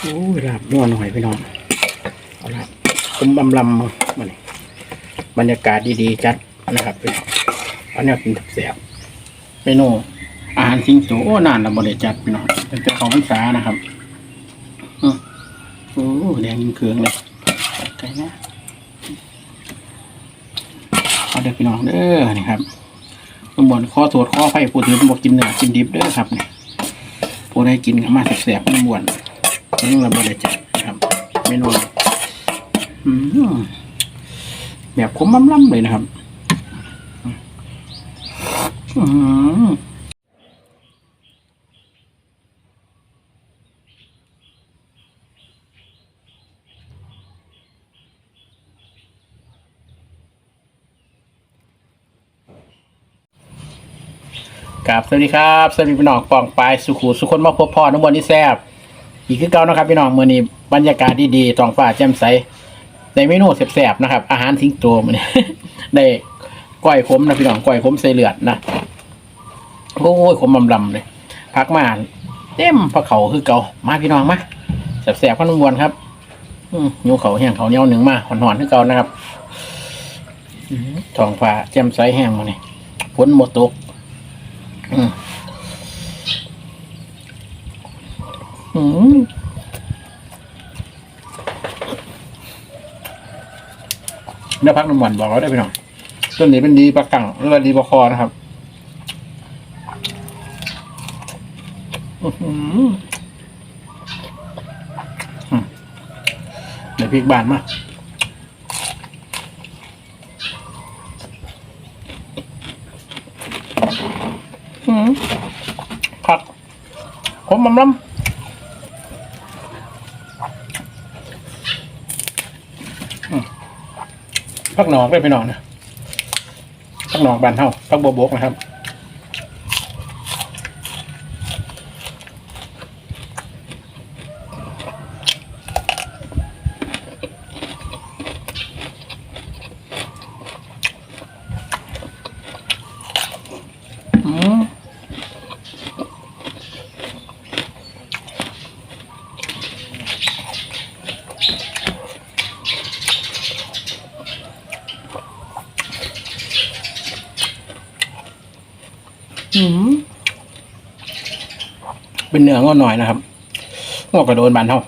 โอ้ยลาบนัวหน่อยพี่น้องเอาละคุ้มบำลำมามานี่บรรยากาศดีๆจัดนะครับพี่น้องอันนี้กินแสบเมนูอาหารสิงโตโอ้นานล้วบริจัดพี่น้องตั้งแต่ของพรรษานะครับอืมโอ้แดงยิงเคืองเลยไก่นะเอาเด็กพี่น้องเด้อนี่ครับข้างบนข้อตรวจข้อไฟผู้ถือบอกกินเนื้อกินดิบเด้อครับเนี่ยผู้ได้กินก็มาแสบๆข้างบน นี่เราบริจาคนะครับเมนูแบบคมล้ำๆเลยนะครับอืมครับสวัสดีครับ สวัสดีพี่น้องปองปลายสุขุสุคนมาพบพ่อน้ำมันที่แซ่บ อีกคือเก่านะครับพี่น้องมื้อนี้บรรยากาศดีๆท้องฟ้าแจ่มใสได้เมนูแซ่บๆนะครับ อาหารทิ้งตัวมื้อนี้ได้ก้อยขมนะพี่น้องก้อยขมใส่เลือดนะโอ้ยขมลำๆเลยพักมาเต็มพระเขาคือเก่ามาพี่น้องมาแซ่บๆกันวนครับอืยูเขาแห้งเขาเนียวหนึ่งมาหอนๆคือเก่านะครับท้องฟ้าแจ่มใสแห้งมื้อนี้ฝนหมดตก อืม อืมเนื้อ พักน้ำมันบอกเราได้พี่น้องต้นนี้เป็นดีปลากังหรือว่าดีปลาคอนะครับอื้อหืมเดี๋ยวพริกบานมาอืมผักผมมันล้ำ พักหนอกได้ไปหนองนะพักหนองบานเท่าพักบัวบกนะครับ นเนื้องอหน่อยนะครับงอกกระโดนบานเท่า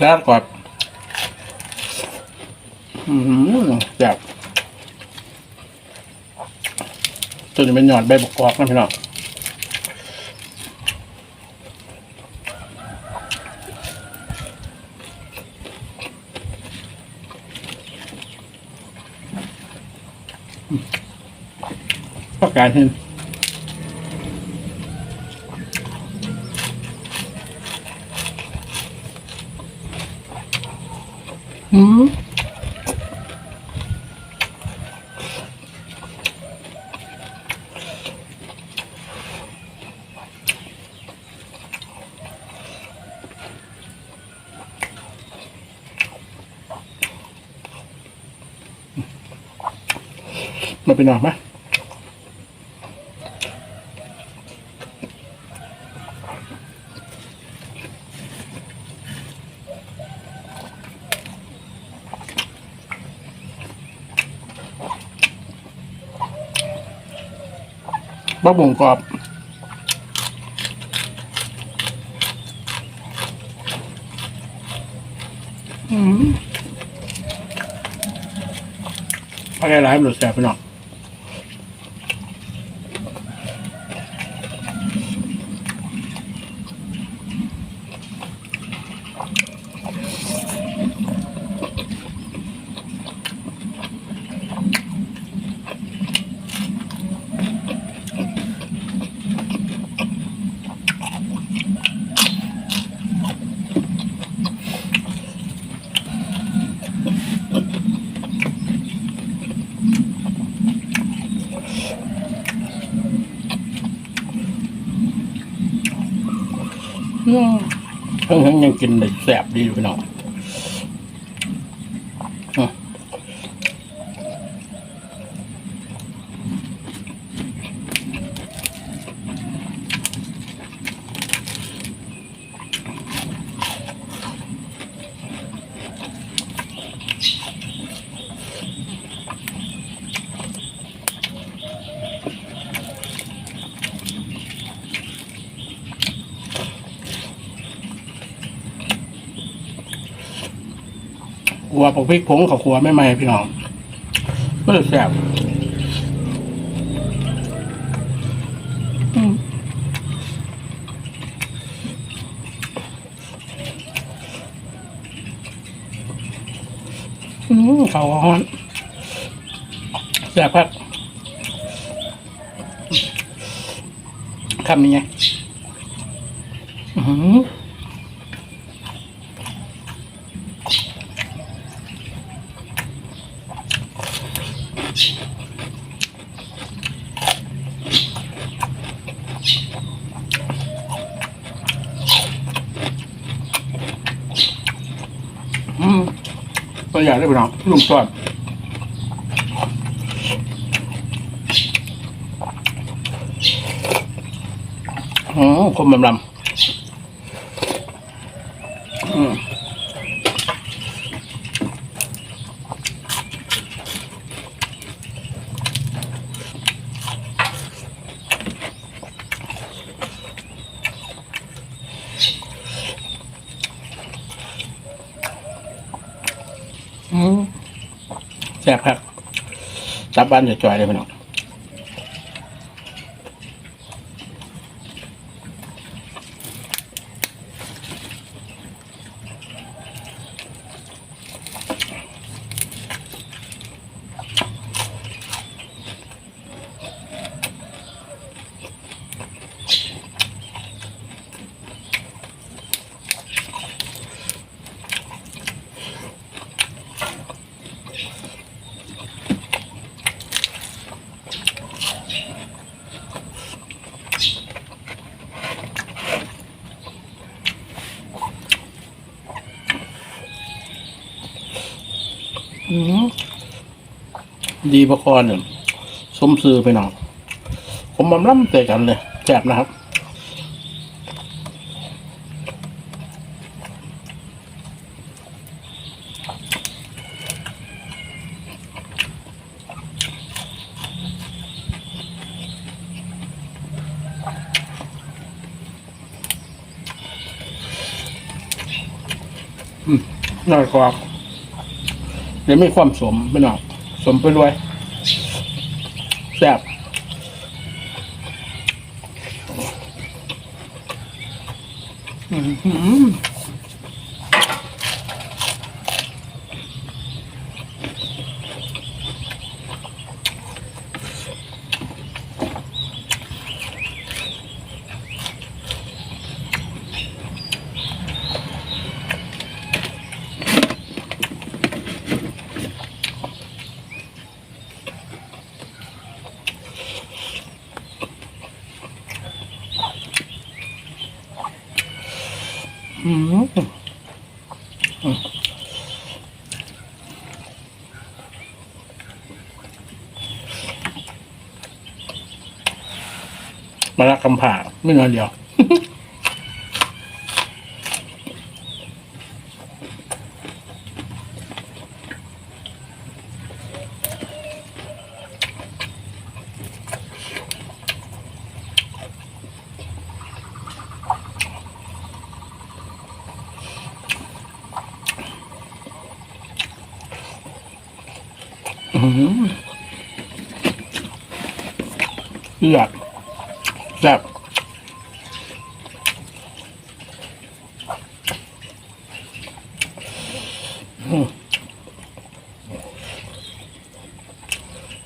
แล้วกอดอืมแบบตัวนี้เป็นหยอดใบบักกอกนะพี่น้อง ประการเห็นอืมมาเป็นหนอกไหม บ้าบ่งกรอบอืมอะไรหลายหลุดแสบไปหน่อย ยังกินเลยแสบดีอยู่พี่น้อง ขัวปกพริกผงกับขัวไม่ไหมพี่น้องก็เลยแสบอืมอืมเขาวฮ้อนแสบพักคำนี้ไงอือหืออืมตัวอย่างได้ไปน้อง ลุงสอนอ๋อคมลำลำอืมอืมแซ่บครับ จับบ้านจะจอยเลยพี่น้อง ดีประคอนเนี่ยสมซื้อไปหน้องผมบำล่ำเตะกันเลยแซ่บนะครับอืมน่อยกว่า เดี๋ยวมีความสมไม่หนอกสมไปด้วยแซ่บอืม อืมมาละกำผ่าไม่น้อยเดียว อืม เลือดแซ่บ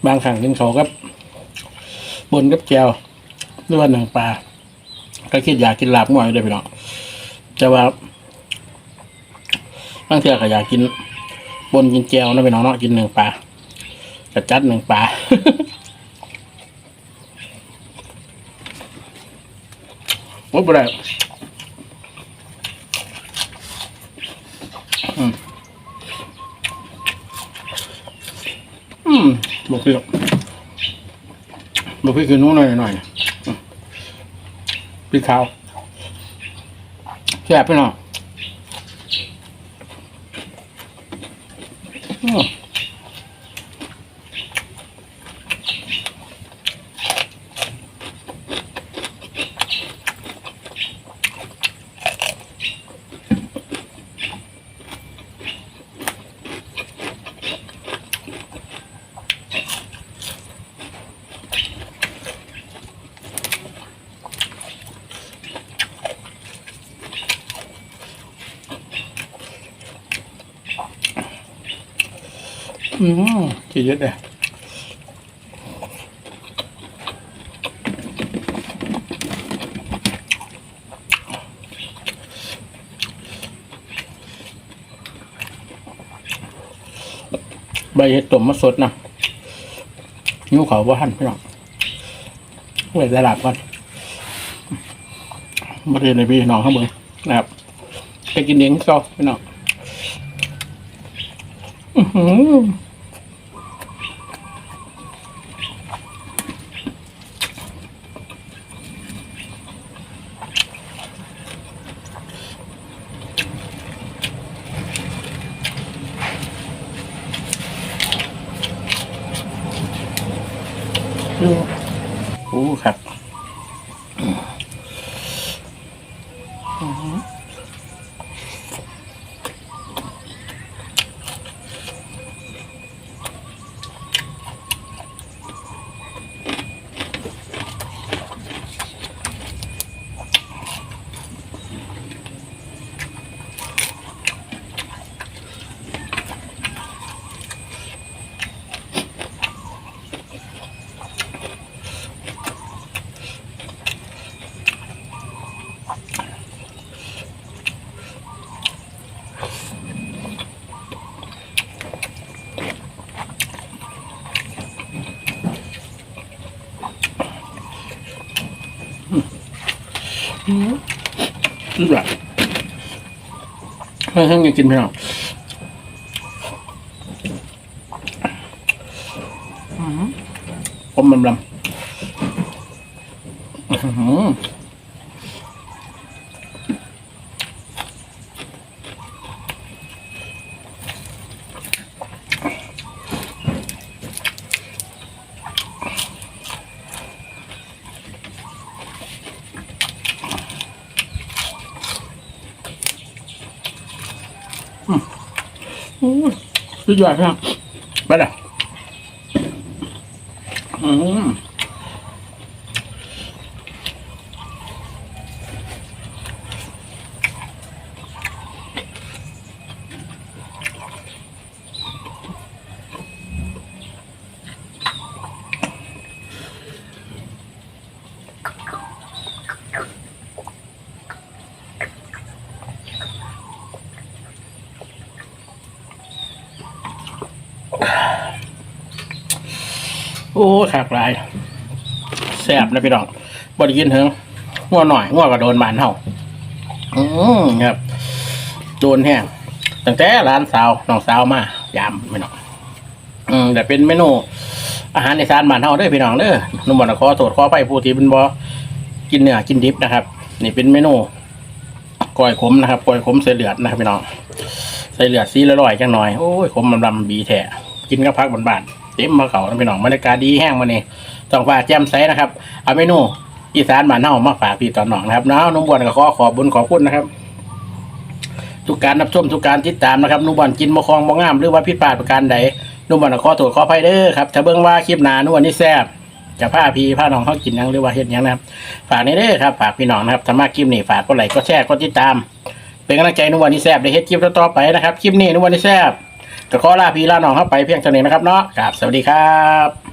บางครั้งกินเขาวกับบนกับแจวหรือว่าหนังปลา ก็คิดอยากกินลาบง่อยเลยพี่น้องแต่ว่าบางเทื่ก็อยากกินบนกินแจวนะพี่น้องเนาะกินหนึ่งปลากระจัดหนึ่งปลา อ้บ่ได้อืมอืมบอกพี่บอกพี่กินนู้นหน่อยหน่อยพี่ขาวแซ่บพี่น้อง อืมขี้เยอะเลยใบเห็ดต้มมาสดนะนิ้วเขาว่าหั่นพี่น้องไว้ระดับก่อนมาเรียนในพี่น้องข้างบนนะครับไปกินเลี้ยงซอพี่น้อง อื้อหือ ดู นี่แบบให้ให้กินไม่ออกองผมมันลำ สุดยอดพี่น้องไปเลยอืม โอ้ขากหลายแซ่บนะพี่น้องบไดิกินเถอะง่วหน่อยง่วก็โดนบานเห่าอืมครับโดนแห้งตั้งแต่ร้านสาวน้องสาวมายามพี่น้องอืมแต่เป็นเมนูอาหารในซานบ้านเฮาเด้อพี่น้องเด้อนุ่มบอนขอโทษขอไปผู้ที่เป็นบ่กินเนื้อกินดิบนะครับ นี่เป็นเมนูก้อยขมนะครับก้อยขมใส่เลือดนะครับพี่น้องใส่เลือดซีละร่อยจังหน่อยโอ้ยขมมันลำบีแท้กินกับพักบานๆ เต็มมาเขานะพี่น้องบรรยากาศดีแห้งมานี่ต้องฝากแจ่มใสนะครับ เอาเมนูอีสานบ้านเฮามาฝากพี่ตอนน้องนะครับน้านุ่มบอนก็ขอขอบบุญขอบคุณนะครับ ทุกการรับชมทุกการติดตามนะครับนุ่มบอลกินมะคองมะงามหรือว่าผิดพลาดประการใดนุ่มบอลก็ขอโทษขออภัยเด้อครับถ้าเบิ่งว่าคลิปหนานุ่มบอลนี่แซ่บจะพาพี่พาน้องเขากินยังหรือว่าเฮ็ดยังนะครับ ฝากในเด้อครับฝากพี่น้องนะครับถ้ามาคลิปนี้ฝากกดไลค์กดแชร์กดติดตาม เป็นกำลังใจนุ่มบอลนี่แซ่บได้เฮ็ดคลิปต่อๆไปนะครับคลิปนี้นุ่มบอลนี่แซ่บ ก็ขอลาพี่ลาน้องเข้าไปเพียงเท่านี้นะครับเนาะครับสวัสดีครับ